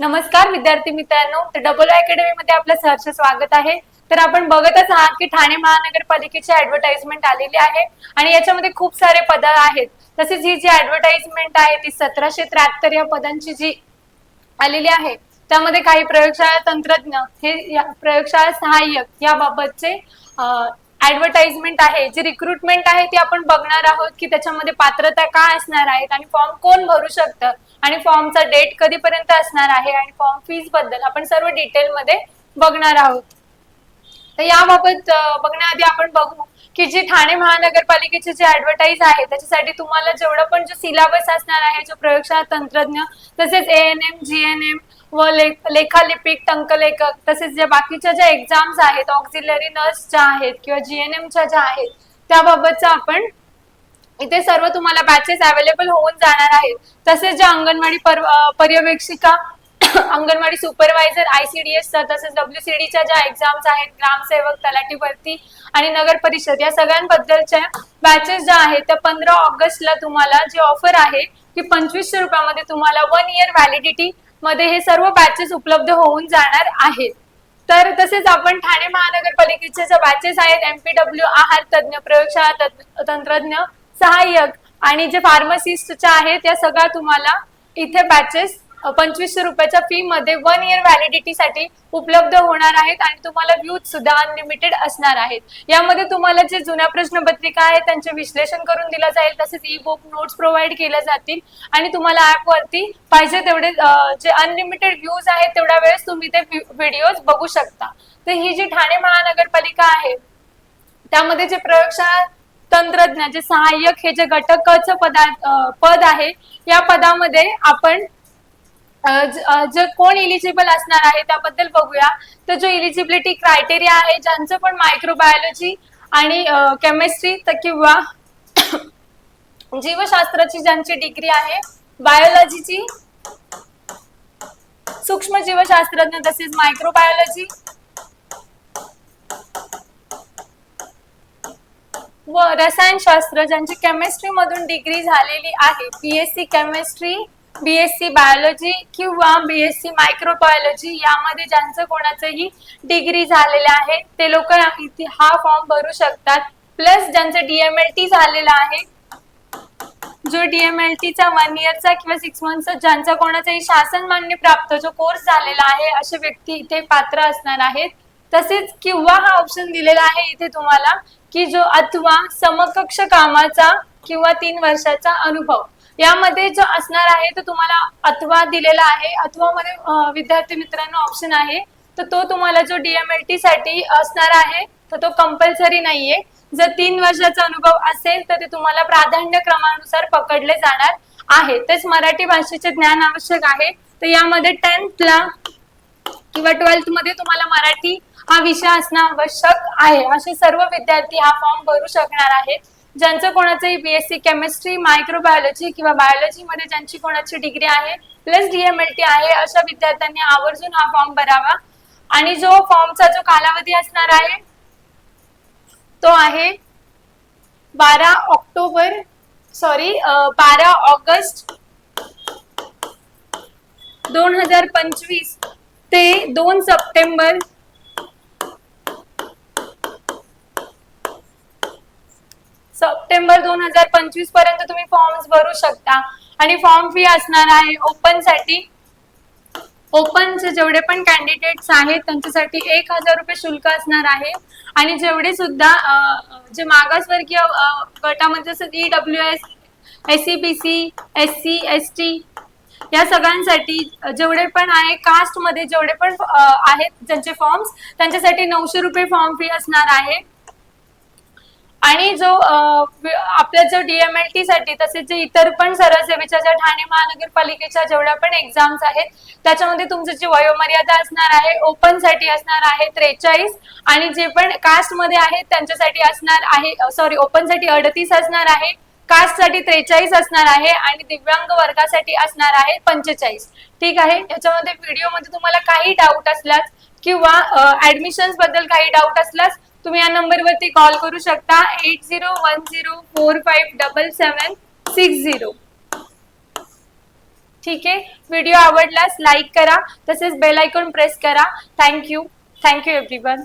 नमस्कार विद्यार्थी मित्रांनो. तर डबल अकॅडमी मध्ये आपलं सहर्ष स्वागत आहे. तर आपण बघतच आहात की ठाणे महानगरपालिकेची ऍडव्हर्टाइजमेंट आलेली आहे आणि याच्यामध्ये खूप सारे पद आहेत. तसेच ही जी ऍडव्हर्टाइजमेंट आहे ती सतराशे त्र्याहत्तर या पदांची जी आलेली आहे त्यामध्ये काही प्रयोगशाळा तंत्रज्ञ हे या प्रयोगशाळा सहाय्यक याबाबतचे ऍडव्हर्टाइजमेंट आहे. जी रिक्रुटमेंट आहे ती आपण बघणार आहोत की त्याच्यामध्ये पात्रता काय असणार आहेत आणि फॉर्म कोण भरू शकतं? आणि फॉर्मचा डेट कधीपर्यंत असणार आहे आणि फॉर्म फीजबद्दल आपण सर्व डिटेलमध्ये बघणार आहोत. तर याबाबत बघण्याआधी आपण बघू की जी ठाणे महानगरपालिकेचे जे ऍडव्हर्टाईज आहे त्याच्यासाठी तुम्हाला जेवढं पण जो सिलेबस असणार आहे जो प्रयोगशाळा तंत्रज्ञ तसेच A N M G N M व लेखालिपिक टंकलेखक तसेच ज्या बाकीच्या ज्या एक्झाम्स आहेत ऑक्झिलरी नर्स ज्या आहेत किंवा जी एन एमच्या ज्या आहेत त्याबाबतचा आपण इथे सर्व तुम्हाला बॅचेस अवेलेबल होऊन जाणार आहेत. तसेच ज्या अंगणवाडी पर्यवेक्षिका अंगणवाडी सुपरवायझर आयसीडीएस तसेच डब्ल्यूसीडीच्या ज्या एक्झाम्स आहेत ग्रामसेवक तलाठी भरती आणि नगर परिषद या सगळ्यांबद्दलच्या बॅचेस ज्या आहेत त्या पंधरा ऑगस्टला तुम्हाला जी ऑफर आहे की पंचवीसशे रुपयामध्ये तुम्हाला वन इयर व्हॅलिडिटी मध्ये हे सर्व बॅचेस उपलब्ध होऊन जाणार आहेत. तर तसेच आपण ठाणे महानगरपालिकेचे जे बॅचेस आहेत एमपीडब्ल्यू आहार तज्ज्ञ प्रयोगशाळा तंत्रज्ञ सहाय्यक आणि जे फार्मसिस्टच्या आहेत या सगळ्या तुम्हाला इथे बॅचेस पंचवीसशे रुपयाच्या फी मध्ये वन इयर व्हॅलिडिटीसाठी उपलब्ध होणार आहेत आणि तुम्हाला व्ह्यूज सुद्धा अनलिमिटेड असणार आहेत. यामध्ये तुम्हाला जे जुन्या प्रश्नपत्रिका आहेत त्यांचे विश्लेषण करून दिलं जाईल तसेच ई बुक नोट्स प्रोव्हाइड केल्या जातील आणि तुम्हाला ऍप वरती पाहिजे तेवढे जे अनलिमिटेड व्ह्यूज आहेत तेवढ्या वेळेस तुम्ही ते व्हिडिओज बघू शकता. तर ही जी ठाणे महानगरपालिका आहे त्यामध्ये जे प्रयोगशाळा तंत्रज्ञ जे सहाय्यक हे जे घटक पदार्थ पद आहे या पदामध्ये आपण जे कोण इलिजिबल असणार आहे त्याबद्दल बघूया. तर जो इलिजिबिलिटी क्रायटेरिया आहे ज्यांचं पण मायक्रोबायोलॉजी आणि केमिस्ट्री तर किंवा जीवशास्त्राची ज्यांची डिग्री आहे बायोलॉजीची सूक्ष्म जीवशास्त्रज्ञ तसेच मायक्रोबायोलॉजी व रसायनशास्त्र ज्यांची केमिस्ट्री मधून डिग्री झालेली आहे. बीएससी केमिस्ट्री बीएससी बायोलॉजी किंवा बीएससी मायक्रोबायोलॉजी यामध्ये ज्यांचं कोणाचंही डिग्री झालेलं आहे ते लोक हा फॉर्म भरू शकतात. प्लस ज्यांचं डीएमएलटी झालेलं आहे जो डीएमएलटीचा वन इयरचा किंवा सिक्स मंथचा ज्यांचा कोणाचाही शासन मान्य प्राप्त जो कोर्स झालेला आहे असे व्यक्ती इथे पात्र असणार आहेत. तसेच किंवा हा ऑप्शन दिलेला आहे इथे तुम्हाला की जो अथवा समकक्ष कामाचा किंवा तीन वर्षाचा अनुभव. यामध्ये जो असणार आहे तो तुम्हाला अथवा दिलेला आहे अथवा मध्ये विद्यार्थी मित्रांनो ऑप्शन आहे तर तो तुम्हाला जो डीएमएलटी साठी असणार आहे तर तो कंपल्सरी नाहीये. जर तीन वर्षाचा अनुभव असेल तर ते तुम्हाला प्राधान्य क्रमानुसार पकडले जाणार आहे. तेच मराठी भाषेचे ज्ञान आवश्यक आहे. तर यामध्ये टेन्थला किंवा ट्वेल्थमध्ये तुम्हाला मराठी हा विषय असणं आवश्यक आहे. असे सर्व विद्यार्थी हा फॉर्म भरू शकणार आहेत. ज्यांचं कोणाचंही बीएससी केमिस्ट्री मायक्रोबायोलॉजी किंवा बायोलॉजी मध्ये ज्यांची कोणाची डिग्री आहे प्लस डीएमएलटी आहे अशा विद्यार्थ्यांनी आवर्जून हा फॉर्म भरावा. आणि जो फॉर्मचा जो कालावधी असणार आहे तो आहे बारा ऑक्टोबर सॉरी बारा ऑगस्ट दोन हजार पंचवीस ते दोन सप्टेंबर सप्टेंबर दोन हजार पंचवीसपर्यंत तुम्ही फॉर्म्स भरू शकता. आणि फॉर्म फी असणार आहे ओपनसाठी. ओपनचे जेवढे पण कॅन्डिडेट्स आहेत त्यांच्यासाठी एक हजार रुपये शुल्क असणार आहे. आणि जेवढे सुद्धा जे मागासवर्गीय गटामध्ये जसं E W S S C B C S C S T या सगळ्यांसाठी जेवढे पण आहे कास्टमध्ये जेवढे पण आहेत ज्यांचे फॉर्म्स त्यांच्यासाठी नऊशे रुपये फॉर्म फी असणार आहे. आणि जो आपल्या जो डीएमएलटी साठी तसेच जे इतर पण सरळ सेवेच्या ज्या ठाणे महानगरपालिकेच्या जेवढ्या पण एक्झाम्स आहेत त्याच्यामध्ये तुमचं जी वयोमर्यादा असणार आहे ओपनसाठी असणार आहे त्रेचाळीस आणि जे पण कास्टमध्ये आहेत त्यांच्यासाठी असणार आहे सॉरी ओपनसाठी अडतीस असणार आहे कास्टसाठी त्रेचाळीस असणार आहे आणि दिव्यांग वर्गासाठी असणार आहे पंचेचाळीस. ठीक आहे? याच्यामध्ये व्हिडिओमध्ये तुम्हाला काही डाऊट असल्यास किंवा ऍडमिशनबद्दल काही डाऊट असल्यास तुम्ही या नंबरवरती कॉल करू शकता. Eight zero one zero four five double seven six zero ठीक आहे? व्हिडिओ आवडल्यास लाईक करा. तसेच बेल आयकॉन प्रेस करा. Thank you thank you everyone